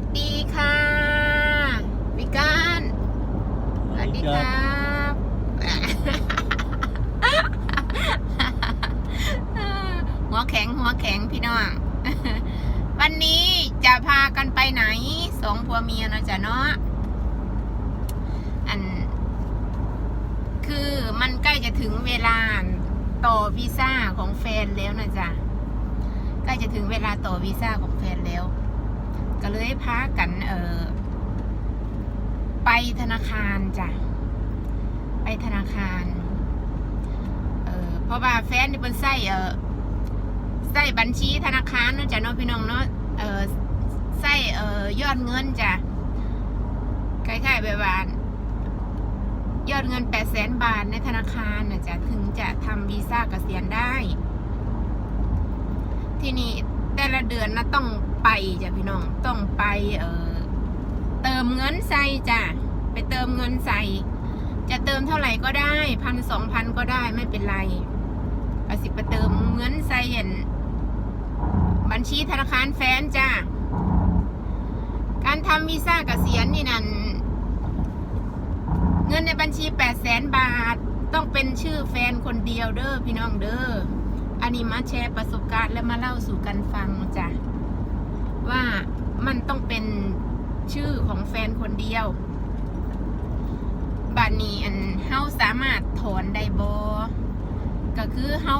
สดีค่ะพี่การสวัสดีครับหัวแข็งหัวแข็งพี่น้อง วันนี้จะพากันไปไหนสองผัวเมียเนาะจ๊ะเนาะอัน คือมันใกล้จะถึงเวลาต่อวีซ่าของแฟนแล้วนะจ๊ะใกล้จะถึงเวลาต่อวีซ่าของแฟนแล้ว ก็เลยพากันเออไปธนาคารจ้ะ ไปธนาคาร เออเพราะว่าแฟนนี่เป็นไส้เออไส้บัญชีธนาคารเนาะจ้ะเนาะพี่น้องเนาะเออไส้เออยอดเงินจ้ะคล้ายๆแบบว่ายอดเงินแปดแสนบาทในธนาคารนะจ๊ะถึงจะทำวีซ่าเกษียณได้ ที่นี่แต่ละเดือนนะต้อง ไปจ้ะพี่น้องต้องไปเออเติมเงินใส่จ้ะไปเติมเงินใส่ จะเติมเท่าไหร่ก็ได้พันสองพันก็ได้ไม่เป็นไรเอาสิไปเติมเงินใส่เห็นบัญชีธนาคารแฟนจ้ะการทำวีซ่าเกษียณนี่นั่นเงินในบัญชีแปดแสนบาทต้องเป็นชื่อแฟนคนเดียวเด้อพี่น้องเด้ออันนี้มาแชร์ประสบการณ์และมาเล่าสู่กันฟังจ้ะ ว่ามันต้องเป็นชื่อของแฟนคนเดียวบัดนี้อันเฮาสามารถถอนได้บก็คือเฮา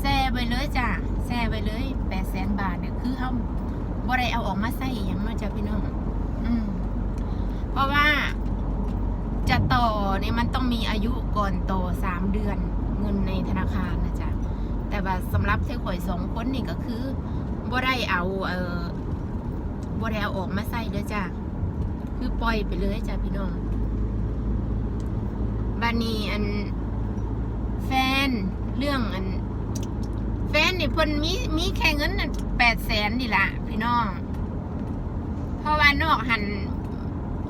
แซ่ไปเลยจ้ะแซ่ไปเลยแปดแสนบาทเนี่ยคือเฮาบ่ได้เอาออกมาใส่อย่างเนาะจ้ะพี่น้องอืมเพราะว่าจะต่อเนี่ยมันต้องมีอายุก่อนต่อสามเดือนเงินในธนาคารนะจ๊ะแต่ว่าสำหรับเท่ข่อยสองคนนี่ก็คือ บ่ได้เอาเออบ่ได้เอาออกมาใส่เลยจ้ะคือปล่อยไปเลยจ้ะพี่น้องบานี้อัน แฟนเรื่องอัน แฟนนี่เพิ่นมีมีแค่เงินแปดแสนนี่ละพี่น้อง เพราะว่านอกหัน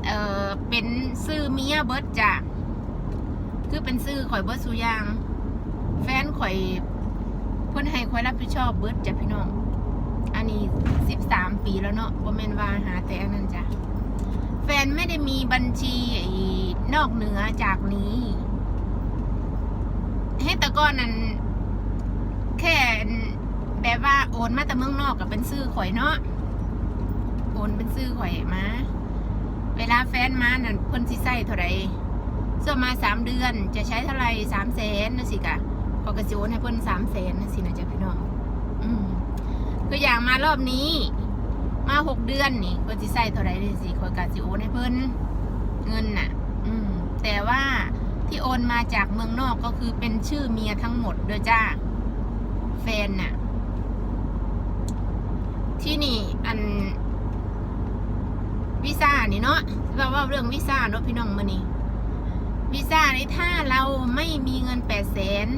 เออเป็นซื้อเมียเบิร์ดจ้ะคือเป็นซื้อข่อยเบิร์ดสุยาง แฟนข่อยเพิ่นให้ข่อยรับผิดชอบเบิร์ดจ้ะพี่น้อง นนี้สิบสามปีแล้วเนาะบ่แม่นว่าหาแต่อันนั้นจ้ะ แฟนไม่ได้มีบัญชีนอกเหนือจากนี้ให้ต่ก่อนนั้น แค่แบบว่าโอนมาแต่เมืองนอกกับเป็นซื้อข่อยเนาะ โอนเป็นซื้อข่อยมา เวลาแฟนมานั่นเพิ่นสิใส่เท่าไหร่ส่วนมาสามเดือนจะใช้เท่าไหร่สามแสนนะสิกะพอกระโจนให้เพิ่นสามแสนนะสินะจ๊ะพี่น้อง คืออย่างมารอบนี้ มาหกเดือนนี่เพิ่ใส่เท่าไรเลยสิคอยกะสิโอนให้เพิ่นเงินน่ะ อืม แต่ว่าที่โอนมาจากเมืองนอกก็คือเป็นชื่อเมียทั้งหมดเด้อจ้าแฟนน่ะ ที่นี่อันวีซ่านี่เนาะเราว่าเรื่องวีซ่าเนาะพี่น้องมานี่วีซ่าในถ้าเราไม่มีเงินแปดแสน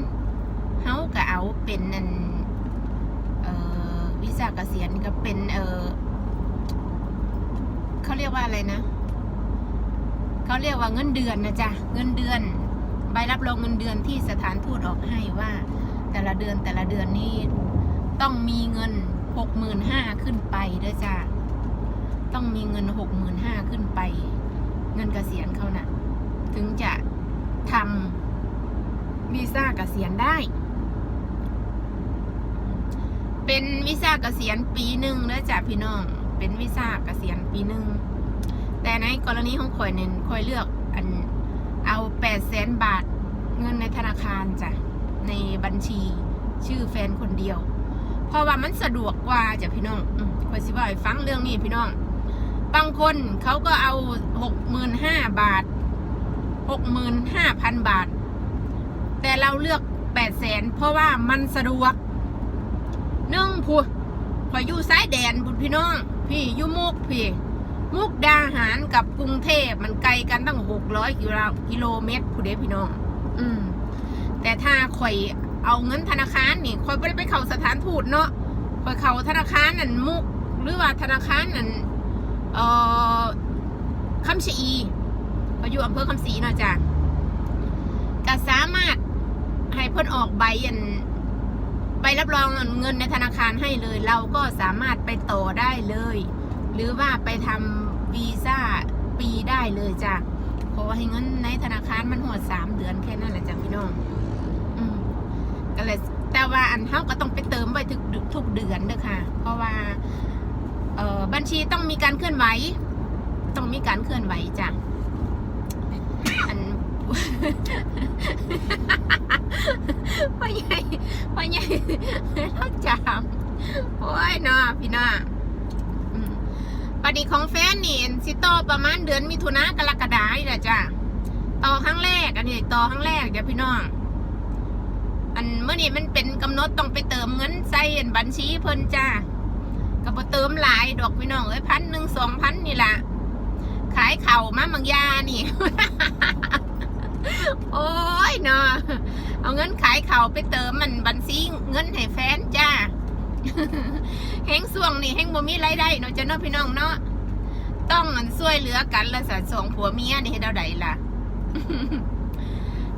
เฮาก็เอาเป็นนั่น อวีซ่าเกษียณก็เป็นเออเขาเรียกว่าอะไรนะเขาเรียกว่าเงินเดือนนะจ๊ะเงินเดือน ใบรับรองเงินเดือนที่สถานทูตออกให้ว่า แต่ละเดือนแต่ละเดือนนี่ต้องมีเงินหกหมื่นห้าขึ้นไปด้วยจ้ะต้องมีเงินหกหมื่นห้าขึ้นไป เงินเกษียณเขาน่ะ ถึงจะทำวีซ่าเกษียณได้ เป็นวีซ่าเกษียณปีหนึ่งนะจ๊ะพี่น้อง เป็นวีซ่าเกษียณปีหนึ่ง แต่ในกรณีของข่อยเนี่ยข่อยเลือกอันเอาแปดแสนบาทเงินในธนาคารจ้ะ ในบัญชีชื่อแฟนคนเดียว เพราะว่ามันสะดวกกว่าจ้ะพี่น้องข่อยสิว่าให้ฟังเรื่องนี้พี่น้อง บางคนเขาก็เอาหกหมื่นห้าบาทหกหมื่นห้าพันบาท แต่เราเลือกแปดแสนเพราะว่ามันสะดวก เนื่งพูพออยู่ซ้ายแดนบุญพี่น้อง พี่อยู่มุกพี่ มุกดาหารกับกรุงเทพมันไกลกันตั้งหกร้อยกิโลกิโลเมตรผู้เด้พี่น้อง อืม แต่ถ้าข่อยเอาเงินธนาคารนี่ข่อยไม่ได้ไปเข้าสถานทูตเนาะข่อยเข้าธนาคารนั่นมุก หรือว่าธนาคารนั่นเอ่อคำชะอีก็อยู่อำเภอคำศรีเนาะจ้ะก็สามารถให้เพิ่นออกใบอัน รับรองเงินในธนาคารให้เลย เราก็สามารถไปต่อได้เลย หรือว่าไปทำวีซ่าปีได้เลยจ้ะเพราะว่าให้เงินในธนาคารมันหัวสามเดือนแค่นั้นแหละจ้ะพี่น้องอืมก็เลยแต่ว่าอันเฮาก็ต้องไปเติมไว้ทุกทุกเดือนเด้อค่ะ เพราะว่าเอ่อบัญชีต้องมีการเคลื่อนไหว ต้องมีการเคลื่อนไหวจ้ะ พ่อใหญ่พ่อใหญ่เราจามโอ้ยเนาะพี่น้าปฏิของแฟนนี่สิโตอประมาณเดือนมิถุนากรกฎาคมนี่แหละจ้ะต่อครั้งแรก อันนี้ต่อครั้งแรกจ้ะพี่น้องอันเมื่อนี้มันเป็นกำหนดต้องไปเติมเงินใส่อันบัญชีเพิ่นจ้าก็บ่เติมหลายดอกพี่น้องเอ้ยพันหนึ่งสองพันนี่ละขายเข่ามาบางยานี่ โอ้ยเนาะเอาเงินขายเขาไปเติมมันบัญชีเงินให้แฟนจ้าแห้งส่วงนี่แห้งบ่มีรายได้เนาะจ้ะเนาะพี่น้องเนาะต้องอันช่วยเหลือกันละสะสองผัวเมียนี่ให้เราได้ล่ะ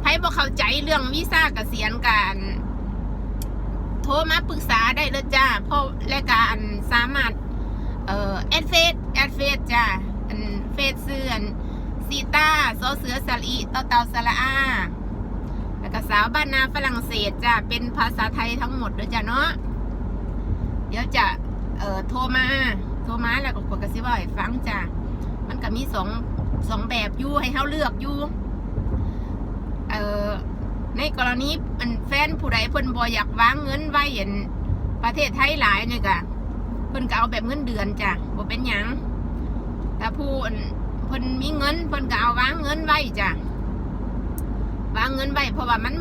ใครบ่เข้าใจเรื่องวีซ่าเกษียณการโทรมาปรึกษาได้เลยจ้าเพราะและการสามารถ เอ่อแอดเฟซแอดเฟซจ้าอันเฟซเสื่อน ซีตาโซเสือสลีเต่าเต่าสละอาแล้วก็สาวบ้านนาฝรั่งเศสจ้าเป็นภาษาไทยทั้งหมดเลยจ้าเนาะเดี๋ยวจะเอ่อโทรมาโทรมาแล้วก็กดกระซิบว่าฟังจ้ามันก็มีสองสองแบบยู่ให้เขาเลือกอยู่เอ่อในกรณีอันแฟนผู้ใดเพิ่นบ่อยากวางเงินไว้เห็นประเทศไทยหลายเนี่ยก็เพิ่นก็เอาแบบเงินเดือนจ้ะบ่เป็นหยังแต่ผู้ พิ่นมีเงินเพิ่นก็เอาวางเงินไว้จ้ะวางเงินไว้เพราะว่ามัน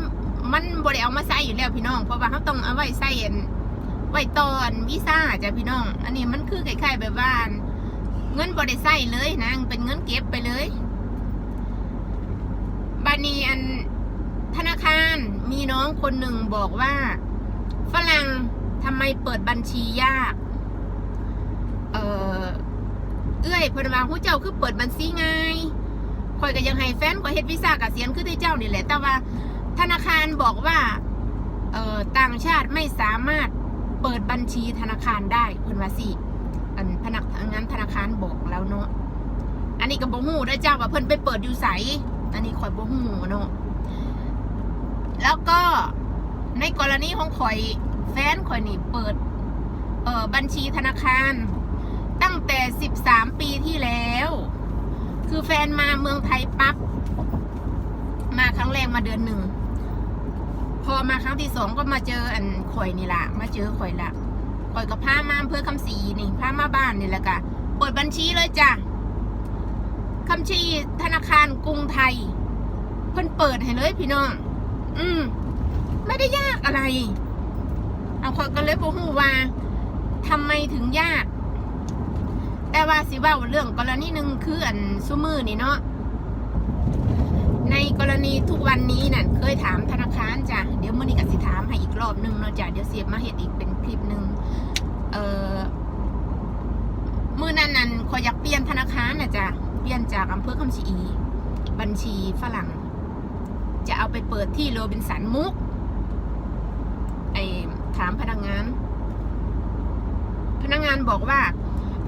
มันบ่ไดเอามาใช้อยู่แล้วพี่น้อง เพราะว่าเขาต้องเอาไว้ใช้อันไว้ตอนวีซ่าจ้ะพี่น้อง อันนี้มันคือคล้ายๆแบบว่าเงินบ่ไดใช้เลยนะเป็นเงินเก็บไปเลยบานีอันธนาคารมีน้องคนหนึ่งบอกว่า ฝรั่งทำไมเปิดบัญชียาก เอื้อยเพนว่าผู้เจ้าคือเปิดบัญชีง่ายคอยก็ยังให้แฟนก็เฮ็ดวีซ่ากับเกษียณคือที่เจ้านี่แหละ แต่ว่าธนาคารบอกว่าเอ่อต่างชาติไม่สามารถเปิดบัญชีธนาคารได้เพิ่นว่าสิอันพนักงานธนาคารบอกแล้วเนาะอันนี้ก็บ่ฮู้ด้เจ้าว่าเพิ่นไปเปิดอยู่ไสอันนี้ข่อยบ่ฮู้เนาะแล้วก็ในกรณีของข่อยแฟนข่อยนี่เปิดเอ่อบัญชีธนาคาร ตั้งแต่ 13 ปีที่แล้ว คือแฟนมาเมืองไทยปั๊บ มาครั้งแรกมาเดือนหนึ่ง พอมาครั้งที่สองก็มาเจออันข่อยนี่ละมาเจอข่อยละข่อยก็พามาเพื่อคำศรีนี่พามาบ้านนี่แหละกะเปิดบัญชีเลยจ้ะคำชีธนาคารกรุงไทย เพิ่นเปิดให้เลยพี่น้อง อืม ไม่ได้ยากอะไร เอาคนก็เลยบอกฮู้ว่าทำไมถึงยาก แต่ว่าสิว่าเรื่องกรณีหนึ่งคืออันซุมือนี่เนาะในกรณีทุกวันนี้น่ะเคยถามธนาคารจ้ะเดี๋ยวมื่อนี้ก็สิถามให้อีกรอบหนึงเนาะจ้ะเดี๋ยวเสียบมาเฮ็ดอีกเป็นคลิปหนึ่งเอ่อมื่อนั้นนั้นขอยอยากเปลี่ยนธนาคารนะจ๊ะเปลี่ยนจากอำเภอคำชะอีบัญชีฝรั่ง จะเอาไปเปิดที่โรบินสันมุกไอถามพนักงาน พนักงานบอกว่า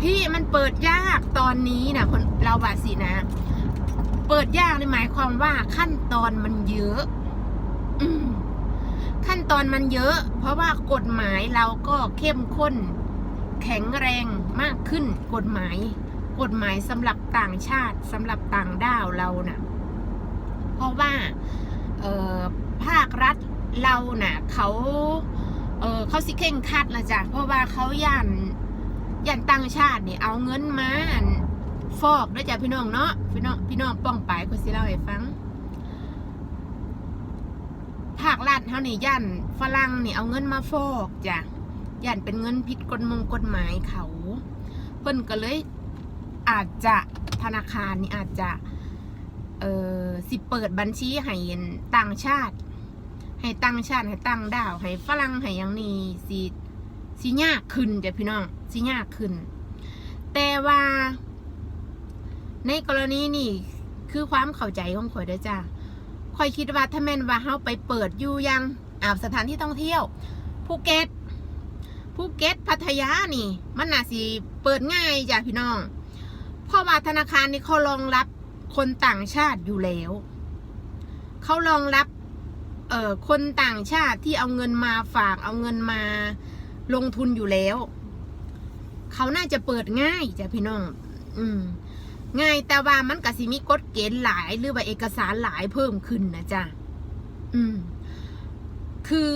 พี่มันเปิดยากตอนนี้นะคนเราว่าสินะ เปิดยากเลยหมายความว่าขั้นตอนมันเยอะอขั้นตอนมันเยอะ เพราะว่ากฎหมายเราก็เข้มข้น แข็งแรงมากขึ้น กฎหมาย กฎหมายสำหรับต่างชาติสำหรับต่างด้าวเรานะ่ะ เพราะว่าภาครัฐเราน่ะ เขาเเขาสิเข่งคัดละจ้ะเพราะว่าเขาย่าน ย่านต่างชาตินี่เอาเงินมาฟอกด้วยจ้ะพี่น้องเนาะพี่น้องพี่น้องป้องไปคนสิเล่าให้ฟังภาครัฐเขานี่ย่านฝรั่งนี่เอาเงินมาฟอกจ้ะย่านเป็นเงินผิดกฎมงกฎหมายเขา เพิ่นก็เลยอาจจะธนาคารนี่อาจจะ เออสิเปิดบัญชีให้ต่างชาติ ให้ต่างชาติให้ต่างดาวให้ฝรั่งให้ยังนี่สิ สิยากขึ้นจ้ะพี่น้องสิยากขึ้น แต่ว่า ในกรณีนี่คือความเข้าใจของข่อยเด้อจ้าข่อยคิดว่าถ้าแม่นว่าเฮาไปเปิดอยู่ยังอ่าสถานที่ท่องเที่ยวภูเก็ตภูเก็ตพัทยานี่ มันน่าสิเปิดง่ายจ้ะพี่น้องเพราะว่าธนาคารนี่เขารองรับคนต่างชาติอยู่แล้วเขารองรับเอ่อคนต่างชาติที่เอาเงินมาฝากเอาเงินมา ลงทุนอยู่แล้ว เขาน่าจะเปิดง่ายจ้ะพี่น้อง อืม ง่ายแต่ว่ามันก็สิมีกฎเกณฑ์หลาย หรือว่าเอกสารหลายเพิ่มขึ้นนะจ๊ะอืม คือ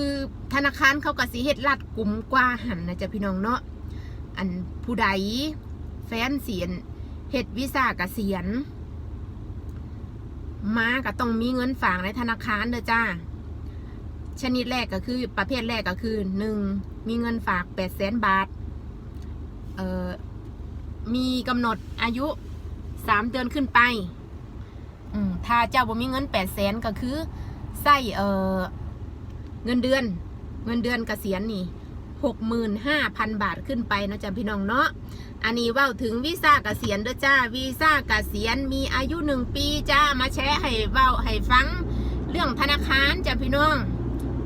ธนาคารเขาก็สิเฮ็ดรัดกลุ่มกว่าหันนะจ๊ะพี่น้องเนาะอันผู้ใดแฟนเสียนเฮ็ดวีซ่าเกษียณมาก็ต้องมีเงินฝากในธนาคารเด้อจ้า ชนิดแรกก็คือประเภทแรกก็คือหนึ่งมีเงินฝากแปดแสนบาท เอ่อ มีกำหนดอายุสามเดือนขึ้นไปอืมถ้าเจ้าบ่มีเงินแปดแสนก็คือใส่เอ่อเงินเดือน เงินเดือนเกษียณนี่หกหมื่นห้าพันบาทขึ้นไปนะจ๊ะพี่น้องเนาะ อันนี้ว่าถึงวีซ่าเกษียณด้วยจ้า วีซ่าเกษียณมีอายุหนึ่งปีจ้า มาแชร์ให้เว้าให้ฟัง เรื่องธนาคารจ้ะพี่น้อง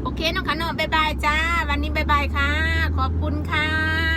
โอเคน้องคะเนาะบ๊ายบายจ้า วันนี้บ๊ายบายค่ะ ขอบคุณค่ะ